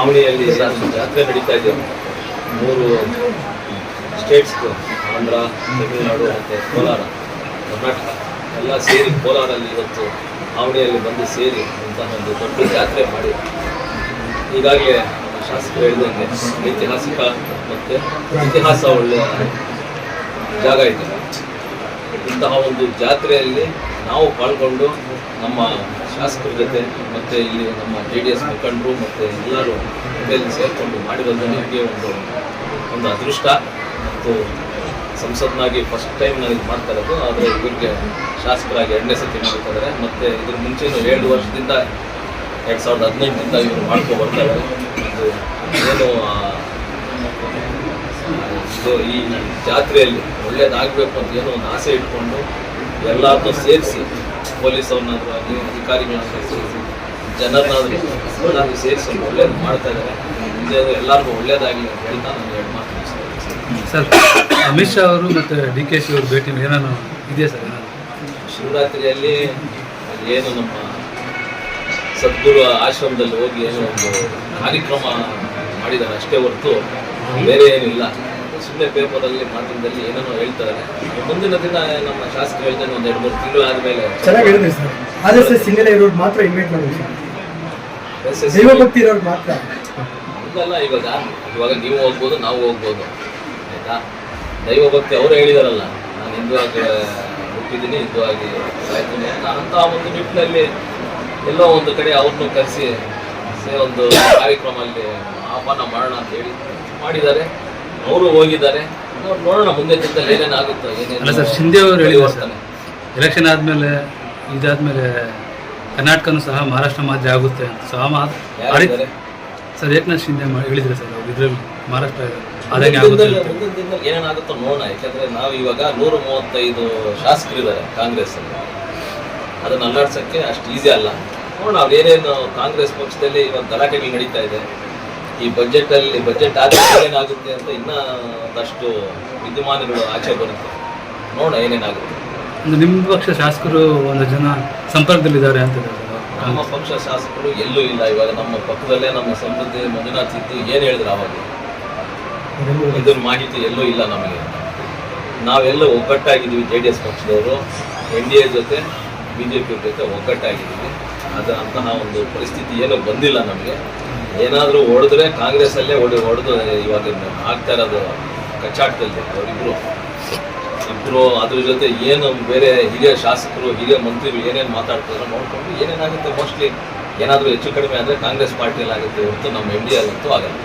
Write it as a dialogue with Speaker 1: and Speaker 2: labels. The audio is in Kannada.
Speaker 1: ಆವಣಿಯಲ್ಲಿ ಏನು ಜಾತ್ರೆ ನಡೀತಾ ಇದೆ. ಮೂರು ಸ್ಟೇಟ್ಸ್ ಆಂಧ್ರ, ತಮಿಳುನಾಡು ಮತ್ತು ಕೋಲಾರ, ಕರ್ನಾಟಕ, ಎಲ್ಲ ಸೇರಿ ಕೋಲಾರಲ್ಲಿ ಇವತ್ತು ಆವಣಿಯಲ್ಲಿ ಬಂದು ಸೇರಿ ಅಂತ ಒಂದು ದೊಡ್ಡ ಜಾತ್ರೆ ಮಾಡಿ. ಈಗಾಗಲೇ ಶಾಸಕರು ಹೇಳಿದಂಗೆ ಐತಿಹಾಸಿಕ ಮತ್ತು ಇತಿಹಾಸ ಒಳ್ಳೆಯ ಜಾಗ ಇದೆ. ಇಂತಹ ಒಂದು ಜಾತ್ರೆಯಲ್ಲಿ ನಾವು ಪಾಲ್ಗೊಂಡು ನಮ್ಮ ಶಾಸಕರ ಜೊತೆ ಮತ್ತು ಇಲ್ಲಿ ನಮ್ಮ ಜೆ ಡಿ ಎಸ್ ಮುಖಂಡರು ಮತ್ತು ಎಲ್ಲರೂ ಜೊತೆಯಲ್ಲಿ ಸೇರಿಕೊಂಡು ಮಾಡಿರೋದು ನನಗೆ ಒಂದು ಒಂದು ಅದೃಷ್ಟ. ಮತ್ತು ಸಂಸತ್ನಾಗಿ ಫಸ್ಟ್ ಟೈಮ್ ನನಗೆ ಮಾಡ್ತಾ ಇರೋದು, ಆದರೆ ಇವರಿಗೆ ಶಾಸಕರಾಗಿ ಎರಡನೇ ಸತಿ ಮಾಡ್ತಾ ಮತ್ತೆ ಮತ್ತು ಇದ್ರ ಮುಂಚೆನೂ ಏಳು ವರ್ಷದಿಂದ ಎರಡು ಸಾವಿರದ ಹದಿನೆಂಟರಿಂದ ಇವರು ಮಾಡ್ಕೊ ಬರ್ತಾರೆ ಒಂದು ಏನು ಇದು ಈ ಜಾತ್ರೆಯಲ್ಲಿ ಒಳ್ಳೇದಾಗಬೇಕು ಅಂತ ಏನೋ ಒಂದು ಆಸೆ ಇಟ್ಕೊಂಡು ಎಲ್ಲರನ್ನೂ ಸೇರಿಸಿ ಪೊಲೀಸ್ ಅವ್ರನ್ನಾದ್ರೂ ಆಗಲಿ ಅಧಿಕಾರಿಗಳನ್ನ ಸೇರಿಸಿ ಜನರನ್ನಾದ್ರೂ ಎಲ್ಲರೂ ಸೇರಿಸಿ ಒಳ್ಳೇದು ಮಾಡ್ತಾ ಇದ್ದಾರೆ ಮುಂದೆ ಎಲ್ಲರಿಗೂ ಒಳ್ಳೇದಾಗಲಿ ಅಂತ ಹೇಳ್ತಾ ನಾನು ಎರಡು ಮಾತು.
Speaker 2: ಸರ್ ಅಮಿತ್ ಶಾ ಅವರು ಮತ್ತು ಡಿ ಕೆ ಶಿ ಅವರು ಭೇಟಿ ಏನೇನು ಇದೆಯಾ ಸರ್?
Speaker 1: ಶಿವರಾತ್ರಿಯಲ್ಲಿ ಏನು ನಮ್ಮ ಸದ್ಗುರು ಆಶ್ರಮದಲ್ಲಿ ಹೋಗಿ ಏನೋ ಒಂದು ಕಾರ್ಯಕ್ರಮ ಮಾಡಿದ್ದಾರೆ ಅಷ್ಟೇ ಹೊರತು ಬೇರೆ ಏನೂ ಇಲ್ಲ ಸುಮ್ಮನೆ ಪೇಪರಲ್ಲಿ ಮಾಧ್ಯಮದಲ್ಲಿ ಏನೇನೋ ಹೇಳ್ತಾರೆ. ಮುಂದಿನ ದಿನ ನಮ್ಮ ಶಾಸಕರು ಹೇಳ್ತಾನೆ ಒಂದು ಎರಡು ಮೂರು ತಿಂಗಳು ಆದಮೇಲೆ.
Speaker 3: ಚೆನ್ನಾಗಿ ಹೇಳಿದ್ರಿ ಸರ್. ಎಸ್ ಇರೋರು ಮಾತ್ರ ಇನ್ವೈಟ್ ಮಾಡಿ ಸರ್. ದೈವ ಇರೋರು ಮಾತ್ರ.
Speaker 1: ಹಂಗಲ್ಲ ಇವಾಗ ಇವಾಗ ನೀವು ಹೋಗ್ಬೋದು ನಾವು ಹೋಗ್ಬೋದು. ಆಯ್ತಾ? ದೈವ ಭಕ್ತಿ ಅವರು ಹೇಳಿದಾರಲ್ಲ ನಾನು ಹಿಂದೂ ಆಗಿ ಹುಟ್ಟಿದ್ದೀನಿ ಹಿಂದೂ ಆಗಿ ಸಾಯ್ತೀನಿ ಅಂತ. ಒಂದು ನಿಟ್ಟಿನಲ್ಲಿ ಎಲ್ಲೋ ಒಂದು ಕಡೆ ಅವ್ರನ್ನೂ ಕರೆಸಿ ಒಂದು ಕಾರ್ಯಕ್ರಮ ಅಲ್ಲಿ ಆಹ್ವಾನ ಮಾಡೋಣ ಅಂತ ಹೇಳಿ ಮಾಡಿದ್ದಾರೆ. ಅವರು ಹೋಗಿದ್ದಾರೆ. ನೋಡ್- ನೋಡೋಣ ಮುಂದೆ ದಿನದಲ್ಲಿ ಏನೇನಾಗುತ್ತೋ
Speaker 2: ಅಲ್ಲ ಸರ್ ಶಿಂದೆ ಅವರು ಹೇಳಿದ್ರು ಸರ್. ಎಲೆಕ್ಷನ್ ಆದಮೇಲೆ ಇದಾದ್ಮೇಲೆ ಕರ್ನಾಟಕನೂ ಸಹ ಮಹಾರಾಷ್ಟ್ರ ಮಾದರಿ ಆಗುತ್ತೆ ಅಂತ ಸಹ ಮಾತು ಸರ್ ಏಕನಾಥ್ ಶಿಂದೆ ಹೇಳಿದ್ರೆ ಸರ್ ಅವ್ರು ಇದ್ರಲ್ಲಿ ಮಹಾರಾಷ್ಟ್ರ ಆದಂಗೆ
Speaker 1: ಮುಂದಿನ
Speaker 2: ಆಗುತ್ತೆ.
Speaker 1: ಮುಂದಿನ ದಿನದಲ್ಲಿ ಏನೇನಾಗುತ್ತೋ ನೋಡೋಣ. ಯಾಕಂದ್ರೆ ನಾವು ಇವಾಗ ನೂರ ಮೂವತ್ತೈದು ಶಾಸಕರಿದ್ದಾರೆ ಕಾಂಗ್ರೆಸ್ ಅಲ್ಲಿ ಅದನ್ನ ಅಲ್ಲಾಡ್ಸಕ್ಕೆ ಅಷ್ಟು ಈಸಿ ಅಲ್ಲ. ನೋಡೋಣ ಅವ್ರು ಏನೇನು ಕಾಂಗ್ರೆಸ್ ಪಕ್ಷದಲ್ಲಿ ಇವಾಗ ಗಲಾಟೆಗಳು ನಡೀತಾ ಇದೆ. ಈ ಬಜೆಟ್ ಅಲ್ಲಿ ಬಜೆಟ್ ಆದ್ರೆ ಏನಾಗುತ್ತೆ ಅಂತ ಇನ್ನ ಒಂದಷ್ಟು ವಿದ್ಯಮಾನಗಳು ಆಚೆ ಬರುತ್ತೆ. ನೋಡೋಣ ಏನೇನಾಗುತ್ತೆ.
Speaker 2: ಒಂದು ನಿಮ್ಮ ಪಕ್ಷ ಶಾಸಕರು ಒಂದು ಜನ ಸಂಪರ್ಕದಲ್ಲಿದ್ದಾರೆ ಅಂತ
Speaker 1: ನಮ್ಮ ಪಕ್ಷ ಶಾಸಕರು ಎಲ್ಲೂ ಇಲ್ಲ. ಇವಾಗ ನಮ್ಮ ಪಕ್ಕದಲ್ಲೇ ನಮ್ಮ ಸಮೃದ್ಧಿ ಮಂಜುನಾಥ್ ಇದ್ದು ಏನು ಹೇಳಿದ್ರು ಅವಾಗ ಇದ್ರ ಮಾಹಿತಿ ಎಲ್ಲೂ ಇಲ್ಲ ನಮಗೆ. ನಾವೆಲ್ಲ ಒಗ್ಗಟ್ಟಾಗಿದ್ದೀವಿ ಜೆ ಡಿ ಎಸ್ ಪಕ್ಷದವರು. ಎನ್ ಡಿ ಎ ಜೊತೆ ಬಿ ಜೆ ಪಿ ಜೊತೆ ಒಗ್ಗಟ್ಟಾಗಿದ್ದೀವಿ. ಅದು ಅಂತಹ ಒಂದು ಪರಿಸ್ಥಿತಿ ಏನೂ ಬಂದಿಲ್ಲ ನಮಗೆ. ಏನಾದರೂ ಹೊಡೆದ್ರೆ ಕಾಂಗ್ರೆಸ್ಸಲ್ಲೇ ಹೊಡೆ ಹೊಡೆದು ಇವಾಗ ಆಗ್ತಾ ಇರೋದು ಕಚ್ಚಾಟದಲ್ಲಿ ಅವರಿಬ್ಬರು ಇಬ್ಬರು ಅದ್ರ ಜೊತೆ ಏನು ಬೇರೆ ಹಿರಿಯ ಶಾಸಕರು, ಹಿರಿಯ ಮಂತ್ರಿಗಳು ಏನೇನು ಮಾತಾಡ್ತಿದ್ರು ನೋಡ್ಕೊಂಡು ಏನೇನಾಗುತ್ತೆ ಮೋಸ್ಟ್ಲಿ ಏನಾದರೂ ಹೆಚ್ಚು ಕಡಿಮೆ ಆದರೆ ಕಾಂಗ್ರೆಸ್ ಪಾರ್ಟಿಯಲ್ಲಿ ಆಗುತ್ತೆ ಹೊರತು ನಮ್ಮ ಎಂ ಡಿ ಆಗಂತೂ ಆಗಲ್ಲ.